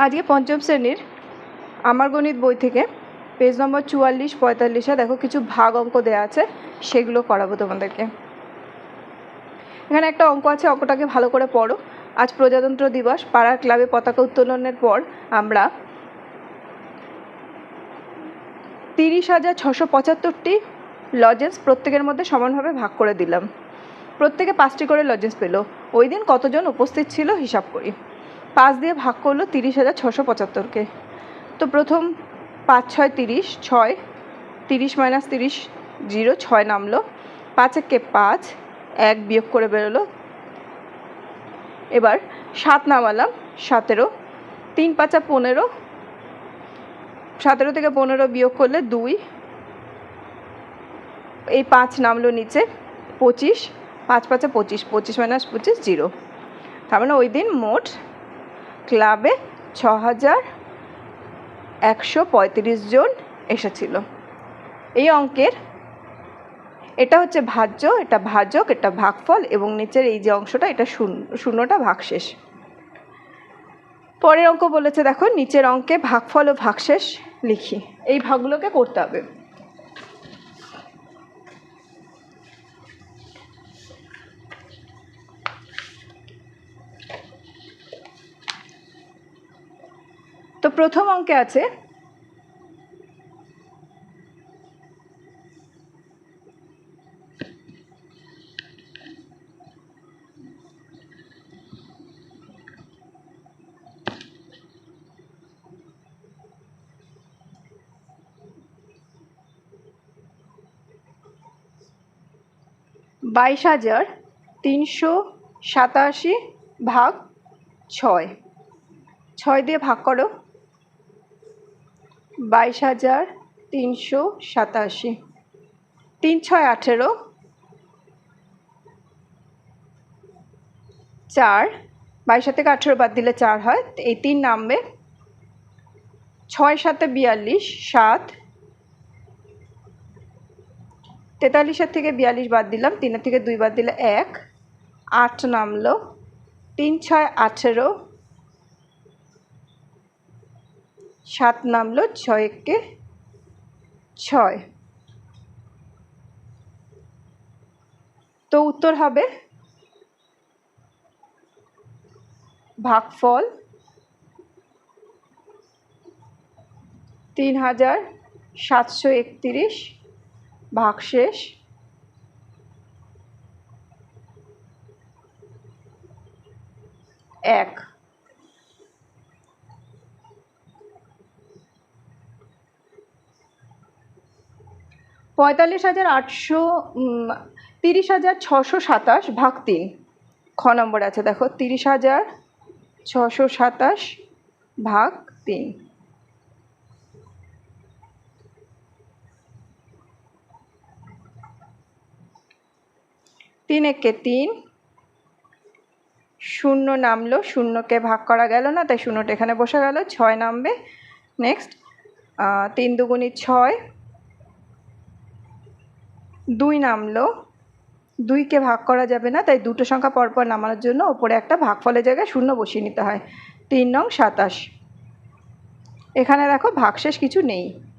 আজকে পঞ্চম শ্রেণির আমার গণিত বই থেকে পেজ নম্বর চুয়াল্লিশ, পঁয়তাল্লিশে দেখো কিছু ভাগ অঙ্ক দেওয়া আছে, সেগুলো করাবো তোমাদেরকে। এখানে একটা অঙ্ক আছে, অঙ্কটাকে ভালো করে পড়ো। আজ প্রজাতন্ত্র দিবস, পাড়ার ক্লাবে পতাকা উত্তোলনের পর আমরা তিরিশ হাজার ছশো পঁচাত্তরটি লজেন্স প্রত্যেকের মধ্যে সমানভাবে ভাগ করে দিলাম। প্রত্যেকে পাঁচটি করে লজেন্স পেল। ওই দিন কতজন উপস্থিত ছিল, হিসাব করি। পাঁচ দিয়ে ভাগ করল তিরিশ হাজার ছশো পঁচাত্তরকে। তো প্রথম পাঁচ ছয় তিরিশ ছয় তিরিশ মাইনাস তিরিশ জিরো ছয় নামলো। পাঁচ একে পাঁচ, এক বিয়োগ করে বেরোলো। এবার সাত নামালাম, সতেরো। তিন পাঁচা পনেরো, সতেরো থেকে পনেরো বিয়োগ করলে দুই। এই পাঁচ নামলো নিচে, পঁচিশ। পাঁচ পাঁচে পঁচিশ পঁচিশ মাইনাস পঁচিশ, জিরো। তার মানে ওই দিন মোট ক্লাবে ছ হাজার একশো পঁয়ত্রিশ জন এসেছিল। এই অঙ্কের এটা হচ্ছে ভাজ্য, এটা ভাজক, এটা ভাগফল এবং নিচের এই যে অংশটা, এটা শূন্য, শূন্যটা ভাগশেষ। পরের অঙ্ক বলেছে, দেখো, নিচের অঙ্কে ভাগফল ও ভাগশেষ লিখি। এই ভাগগুলোকে করতে হবে। প্রথম অঙ্কে আছে। বাইশ হাজার তিনশো সাতাশি ভাগ ছয়। ছয় দিয়ে ভাগ করো। বাইশ হাজার তিনশো সাতাশি। তিন ছয় আঠেরো, চার, বাইশ থেকে আঠেরো বাদ দিলে চার হয়, এই তিন নামবে। ছয় সাতে বিয়াল্লিশ, সাত, তেতাল্লিশের থেকে বিয়াল্লিশ বাদ দিলাম, তিনের থেকে দুই বাদ দিলে এক, আট নামলো। তিন ছয় আঠেরো সাত নামলো, ছয় একে ছয়। তো উত্তর হবে ভাগফল তিন হাজার সাতশো একত্রিশ, ভাগশেষ এক। পঁয়তাল্লিশ হাজার আটশো তিরিশ হাজার ছশো সাতাশ ভাগ তিন। খ নম্বর আছে, দেখো, তিরিশ হাজার ছশো সাতাশ ভাগ তিন। তিন একে তিন, শূন্য নামলো, শূন্যকে ভাগ করা গেল না, তাই শূন্যটা এখানে বসে গেল, ছয় নামবে। নেক্সট তিন দুগুণি ছয় দুই নামলো। দুইকে ভাগ করা যাবে না, তাই দুটো সংখ্যা পরপর নামানোর জন্য ওপরে একটা ভাগ ভাগফলের জায়গায় শূন্য বসিয়ে নিতে হয়। তিন নং সাতাশ। এখানে দেখো ভাগশেষ কিছু নেই।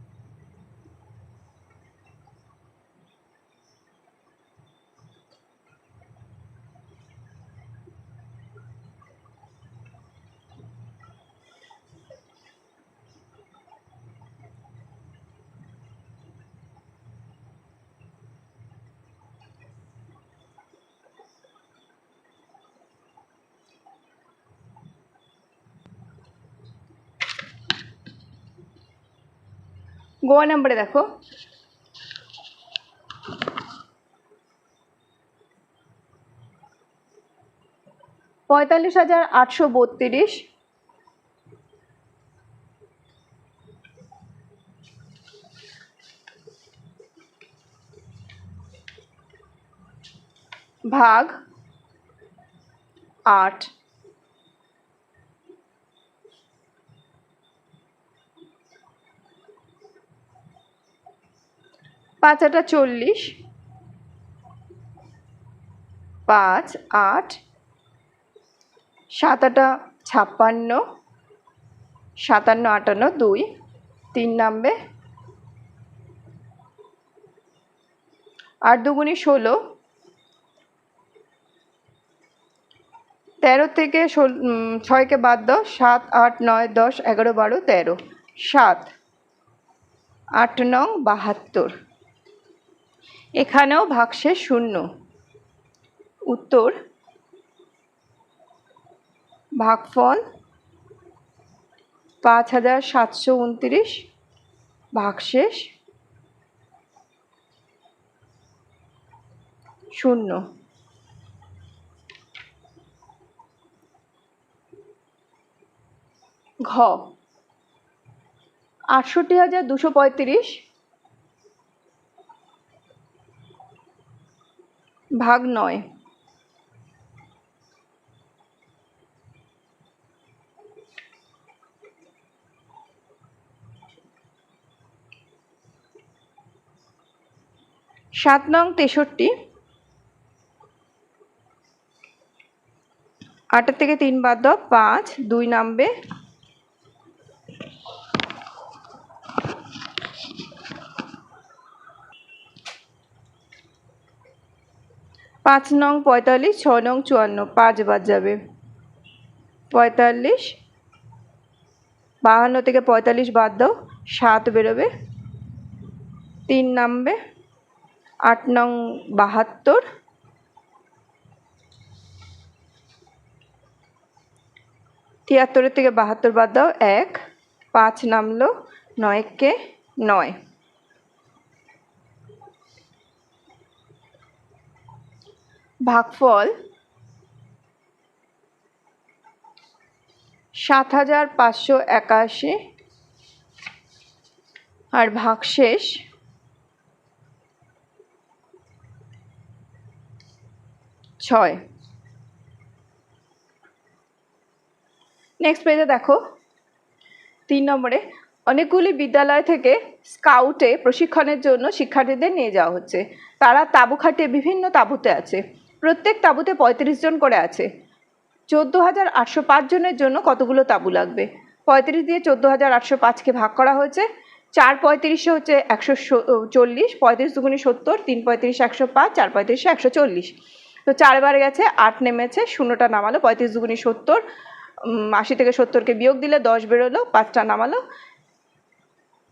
গোয়া নাম্বারে দেখো। পঁয়তাল্লিশ হাজার আটশো বত্রিশ। ভাগ আট। পাঁচ আটা চল্লিশ। পাঁচ আট। সাত আটা ছাপ্পান্ন। সাতান্ন, আটান্ন, দুই। তিন নামবে। আট দুগুণি ষোলো। তেরো থেকে ছয়কে বাদ দাও। সাত, আট, নয়, দশ, এগারো, বারো, তেরো। সাত, আট, নং, বাহাত্তর। এখানেও ভাগশেষ শূন্য। উত্তর, ভাগফল পাঁচ হাজার সাতশো উনত্রিশ, ভাগশেষ শূন্য। ঘ, আটষট্টি হাজার দুশো পঁয়ত্রিশ ভাগ নয়। সাত নং তেষট্টি। আটের থেকে তিন বাদ দাও পাঁচ দুই নামবে। পাঁচ নং পঁয়তাল্লিশ, ছ নং চুয়ান্ন, পাঁচ বাদ যাবে। পঁয়তাল্লিশ, বাহান্ন থেকে পঁয়তাল্লিশ বাদ দাও, সাত বেরোবে। তিন নামবে, আট নং বাহাত্তর, তিয়াত্তরের থেকে বাহাত্তর বাদ দাও, এক, পাঁচ নামলো, নয়কে নয়। ভাগফল সাত হাজার পাঁচশো একাশি আর ভাগশেষ ছয়। নেক্সট পেজে দেখো। তিন নম্বরে, অনেকগুলি বিদ্যালয় থেকে স্কাউটে প্রশিক্ষণের জন্য শিক্ষার্থীদের নিয়ে যাওয়া হচ্ছে। তারা তাঁবু খাটিয়ে বিভিন্ন তাঁবুতে আছে। প্রত্যেক তাঁবুতে পঁয়ত্রিশ জন করে আছে। চোদ্দ হাজার আটশো পাঁচ জনের জন্য কতগুলো তাঁবু লাগবে? পঁয়ত্রিশ দিয়ে চোদ্দ হাজার আটশো পাঁচকে ভাগ করা হয়েছে। চার পঁয়ত্রিশে হচ্ছে একশো চল্লিশ, পঁয়ত্রিশ দুগুণি সত্তর, তিন পঁয়ত্রিশ একশো পাঁচ, চার পঁয়ত্রিশে একশো চল্লিশ। তো চারবার গেছে, আট নেমেছে, শূন্যটা নামালো, পঁয়ত্রিশ দুগুণি সত্তর আশি থেকে সত্তরকে বিয়োগ দিলে দশ বেরোলো, পাঁচটা নামালো,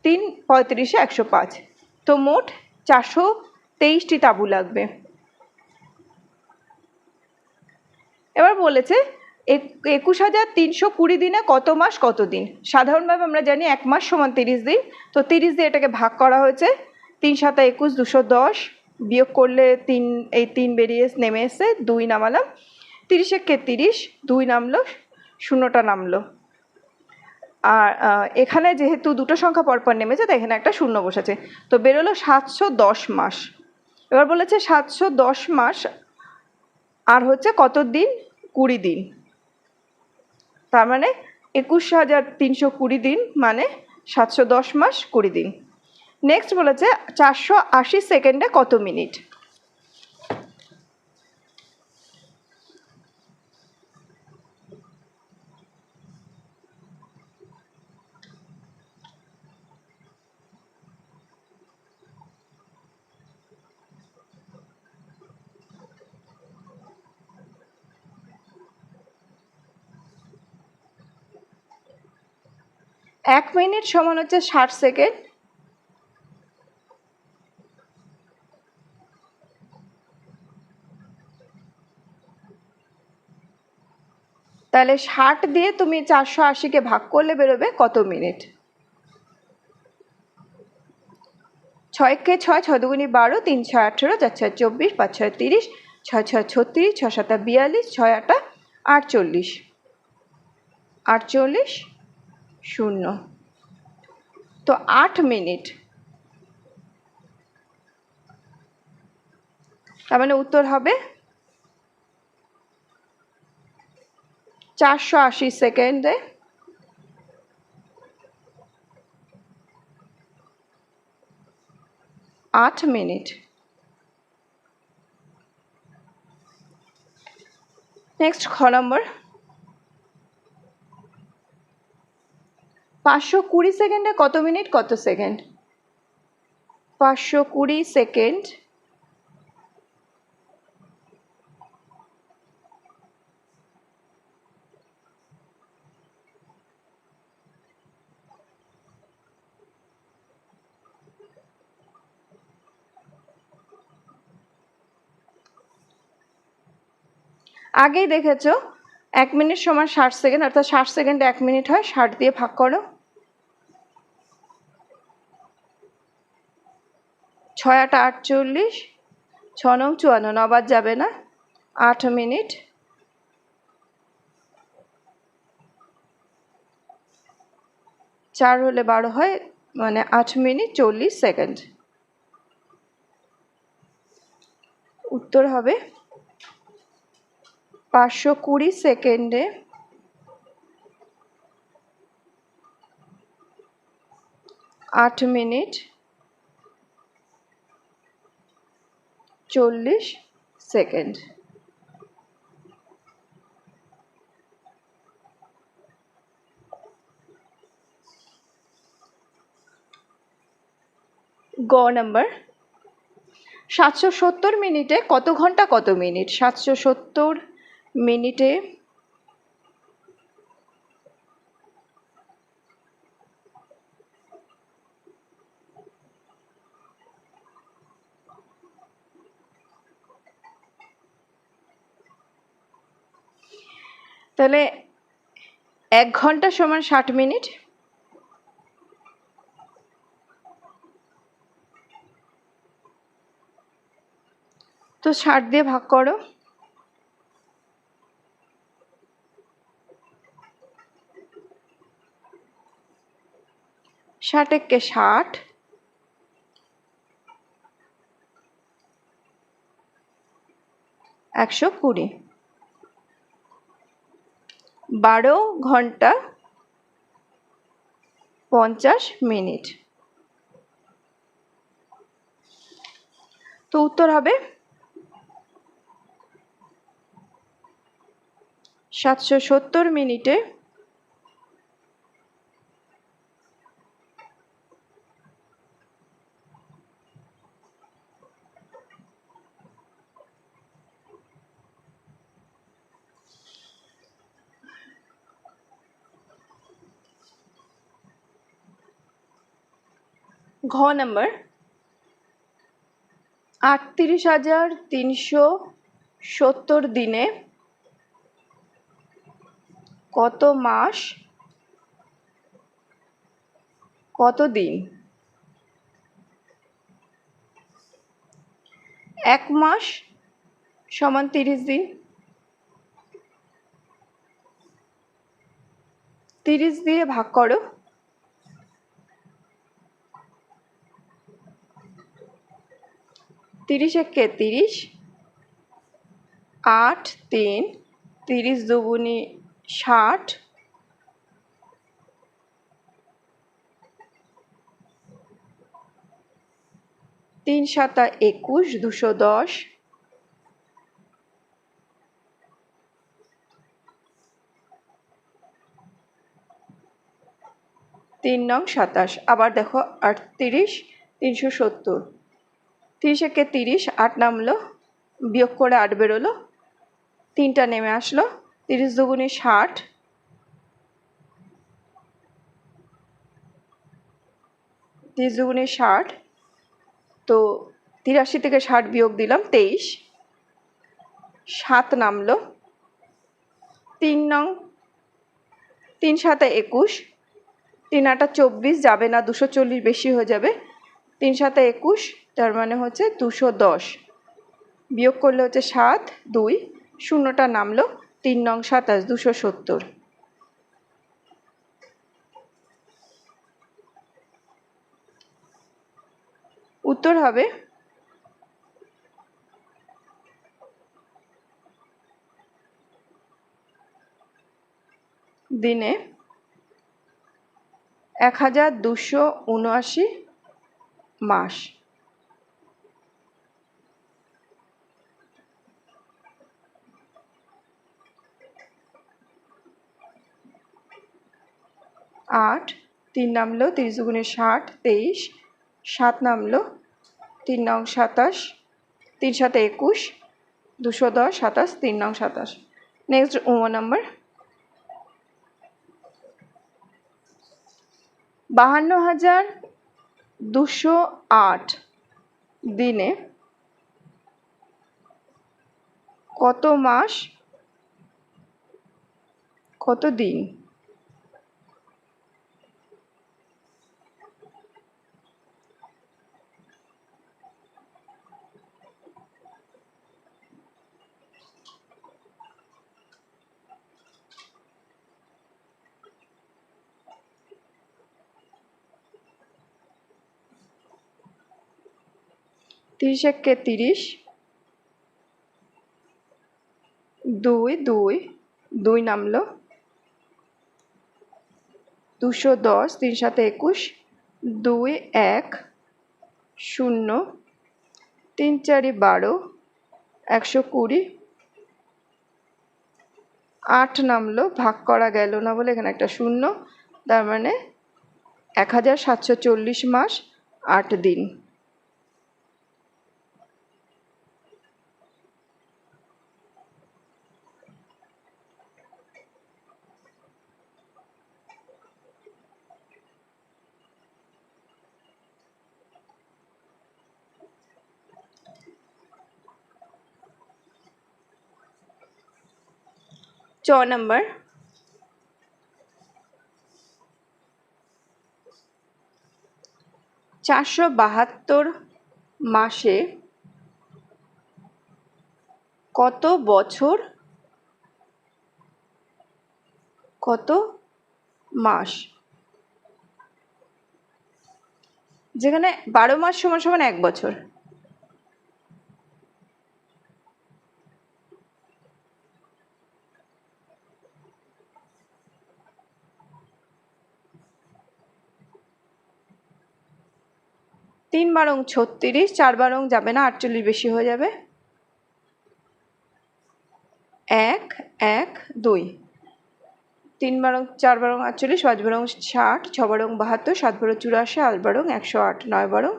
তিন পঁয়ত্রিশে একশো পাঁচ। তো মোট চারশো তেইশটি তাঁবু লাগবে। এবার বলেছে, এক- একুশ হাজার তিনশো কুড়ি দিনে কত মাস কত দিন? সাধারণভাবে আমরা জানি এক মাস সমান তিরিশ দিন। তো তিরিশ দিয়ে এটাকে ভাগ করা হয়েছে। তিন সাতা একুশ, দুশো দশ। বিয়োগ করলে তিন, এই তিন বেরিয়ে নেমে এসে দুই নামালাম। তিরিশ একে তিরিশ? দুই নামলো, শূন্যটা নামলো। আর এখানে যেহেতু দুটো সংখ্যা পরপর নেমেছে, তাই এখানে একটা শূন্য বসেছে। তো বেরোলো সাতশো দশ মাস। এবার বলেছে সাতশো দশ মাস আর হচ্ছে কত দিন কুড়ি দিন। তার মানে একুশ হাজার তিনশো কুড়ি দিন মানে সাতশো দশ মাস কুড়ি দিন। নেক্সট বলেছে, চারশো আশি সেকেন্ডে কত মিনিট? এক মিনিট সমান হচ্ছে ষাট সেকেন্ড। তাহলে ষাট দিয়ে তুমি চারশো আশিকে ভাগ করলে বেরোবে কত মিনিট? ছয়কে ছয় ছয় দুগুনি বারো, তিন, ছয়, আঠেরো, চার, ছয়, চব্বিশ, পাঁচ, ছয়, তিরিশ, ছয় ছয়, ছত্রিশ, ছয় সাতা বিয়াল্লিশ, ছয় আটা আটচল্লিশ। আটচল্লিশ? শূন্য। তো আট মিনিট। তার মানে উত্তর হবে চারশো আশি সেকেন্ডে আট মিনিট। নেক্সট খ নম্বর। পাঁচশো কুড়ি সেকেন্ডে কত মিনিট? কত সেকেন্ড? পাঁচশো কুড়ি সেকেন্ড। আগেই দেখেছ? এক মিনিট সমান ষাট সেকেন্ড, অর্থাৎ ষাট সেকেন্ডে এক মিনিট হয়, ষাট দিয়ে ভাগ করো। ছয় আট আটচল্লিশ ছ নং চুয়ান্ন নবার যাবে না। আট মিনিট। চার হলে বারো হয় মানে আট মিনিট চল্লিশ সেকেন্ড। উত্তর হবে পাঁচশো কুড়ি সেকেন্ডে আট মিনিট চল্লিশ সেকেন্ড। গ নাম্বার। সাতশো সত্তর মিনিটে কত ঘণ্টা কত মিনিট? সাতশো সত্তর মিনিটে তাহলে এক ঘণ্টা সমান ষাট মিনিট। তো ষাট দিয়ে ভাগ করো। ষাট একে ষাট। একশো কুড়ি। বারো ঘণ্টা পঞ্চাশ মিনিট। তো উত্তর হবে সাতশো সত্তর মিনিটে ঘ নম্বর। আটত্রিশ হাজার তিনশো সত্তর দিনে কত মাস? কত দিন? এক মাস সমান তিরিশ দিন। তিরিশ দিয়ে ভাগ করো। তিরিশ একে তিরিশ, আট, তিন, তিরিশ দুগুনি ষাট, তিন সাতা একুশ, দুশো দশ, তিন নং সাতাশ। আবার দেখো, আটত্রিশ, তিনশো সত্তর। তিরিশ একে তিরিশ, আট নামলো, বিয়োগ করে আট বেরোলো, তিনটা নেমে আসলো, তিরিশ দুগুণে ষাট। তিরিশ দুগুণে ষাট, তো তিরাশি থেকে ষাট বিয়োগ দিলাম তেইশ। সাত নামলো, তিন নং, তিন সাতে একুশ, তিন আটা চব্বিশ, যাবে না দুশো চল্লিশ বেশি হয়ে যাবে। তিন সাতে একুশ, তার মানে হচ্ছে দুশো দশ। বিয়োগ করলে হচ্ছে সাত, দুই, শূন্যটা নামলো তিন নং সাতাশ, দুশো সত্তর। উত্তর হবে দিনে এক হাজার দুশো উনআশি মাস। আট, তিন নামলো তিরিশ দুগুণে ষাট, তেইশ, সাত নামলো তিন নং সাতাশ, তিন সাথে একুশ, দুশো দশ, সাতাশ, তিন নং সাতাশ। নেক্সট উমো নাম্বার। বাহান্ন হাজার দুশো আট দিনে কত মাস? কত দিন? তিরিশ একে তিরিশ। দুই দুই দুই নামলো। দুশো দশ, তিন সাথে একুশ। দুই, এক, শূন্য। তিন, চারি, বারো, একশো কুড়ি। আট নামলো, ভাগ করা গেল না বলে এখানে একটা শূন্য। তার মানে এক হাজার সাতশো চল্লিশ মাস, আট দিন। চ নাম্বার। চারশো বাহাত্তর মাসে কত বছর? কত মাস? যেখানে বারো মাস সমান সমান এক বছর। তিন বারং ছত্রিশ, চার বারং যাবে না, আটচল্লিশ বেশি হয়ে যাবে। এক এক, দুই। তিন বারং, চার বারং আটচল্লিশ, পাঁচ বারং ষাট, ছ বারং বাহাত্তর, সাত বারো চুরাশি, আট বারং একশো আট, নয় বারং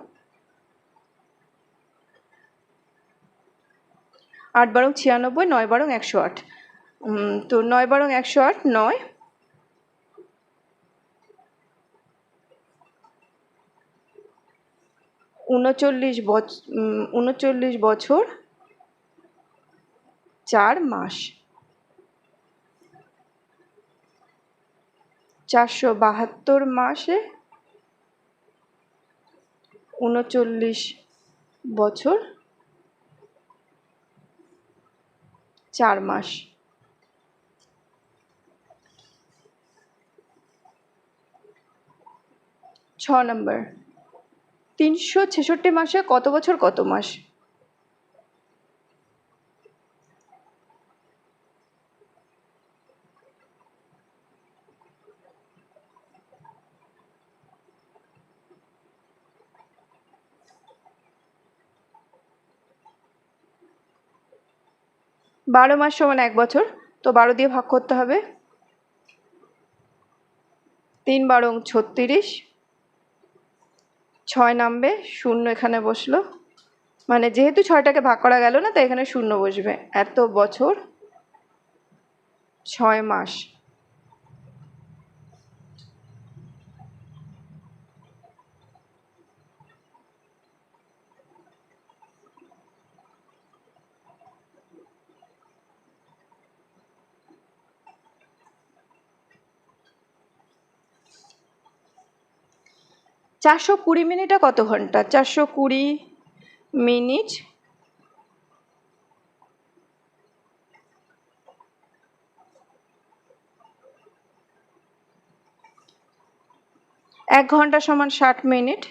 আট বারং ছিয়ানব্বই, নয় বারং একশো আট। তো নয় বারং একশো আট, নয়। উনচল্লিশ বছ উনচল্লিশ বছর চার মাস। চারশো বাহাত্তর মাসে উনচল্লিশ বছর চার মাস। ছ নম্বর। তিনশো ছেষট্টি মাসে কত বছর, কত মাস? বারো মাস সমান এক বছর, তো বারো দিয়ে ভাগ করতে হবে। তিন বারং ছত্রিশ ছয় নামবে, শূন্য এখানে বসল। মানে যেহেতু ছয়টাকে ভাগ করা গেল না, তাই এখানে শূন্য বসবে। এত বছর? ছয় মাস। চারশো কুড়ি মিনিটে কত ঘণ্টা? চারশো কুড়ি মিনিট। এক ঘণ্টা সমান ষাট মিনিট।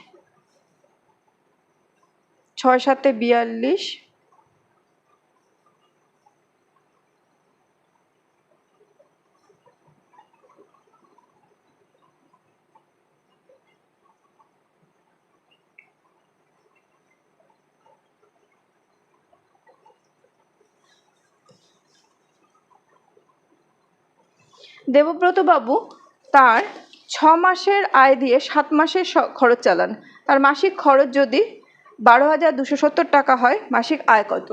ছয় সাতে বিয়াল্লিশ। দেবব্রত বাবু তার ছ মাসের আয় দিয়ে সাত মাসের খরচ চালান। তার মাসিক খরচ যদি বারো হাজার দুশো সত্তর টাকা হয়, মাসিক আয় কত?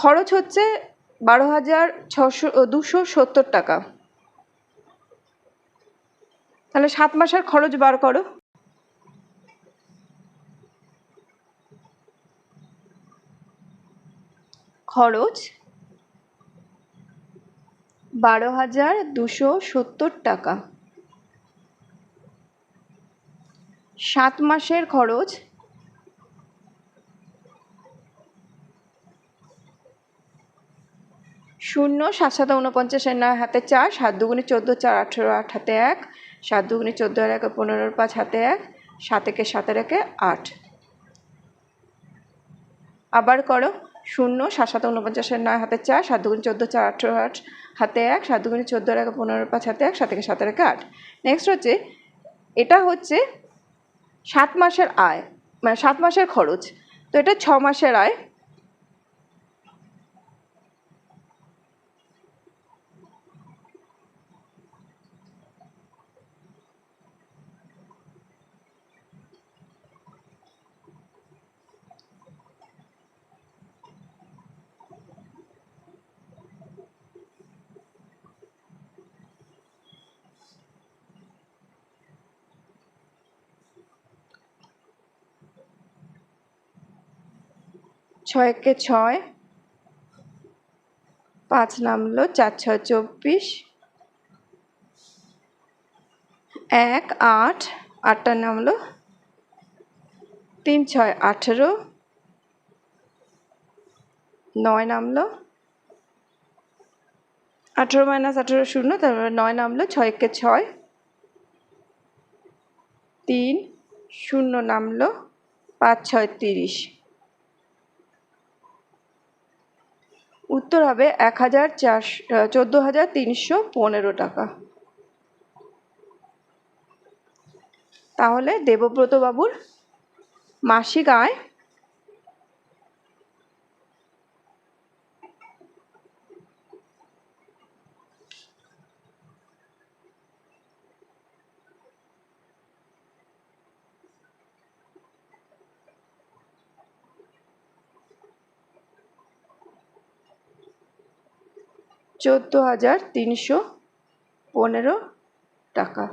খরচ হচ্ছে বারো হাজার ছশো দুশো সত্তর টাকা। তাহলে সাত মাসের খরচ বার করো। খরচ বারো হাজার দুশো সত্তর টাকা। সাত মাসের খরচ। শূন্য, সাত সাত উনপঞ্চাশের নয় হাতে চার, সাত দুগুণে চোদ্দ, চার আঠেরো, আট হাতে এক, সাত দুগুণে চোদ্দ আর একে পনেরোর পাঁচ হাতে এক, সাত একে সাতের একে আট। আবার করো, শূন্য, সাত সাত উনপঞ্চাশের নয় হাতে চার, সাত দুগুণে চোদ্দ, চার আঠেরো, আট হাতে এক, সাত দুগুণে চোদ্দ আর পনেরো পনেরোর পাঁচ হাতে এক, সাত থেকে সাতের একে আট। নেক্সট হচ্ছে, এটা হচ্ছে সাত মাসের আয় মানে সাত মাসের খরচ। তো এটা ছ মাসের আয় ছয়কে ছয়, পাঁচ নামলো, চার ছয় চব্বিশ, এক আট, আটটা নামলো, তিন ছয় আঠেরো, নয় নামলো, আঠেরো মাইনাস আঠেরো শূন্য, তারপরে নয় নামলো, ছয়কে ছয়, তিন শূন্য নামলো, পাঁচ ছয় তিরিশ। উত্তর হবে এক হাজার হাজার তিনশো পনেরো টাকা। তাহলে দেবব্রত বাবুর মাসিক আয় চোদ্দ হাজার তিনশো পনেরো টাকা।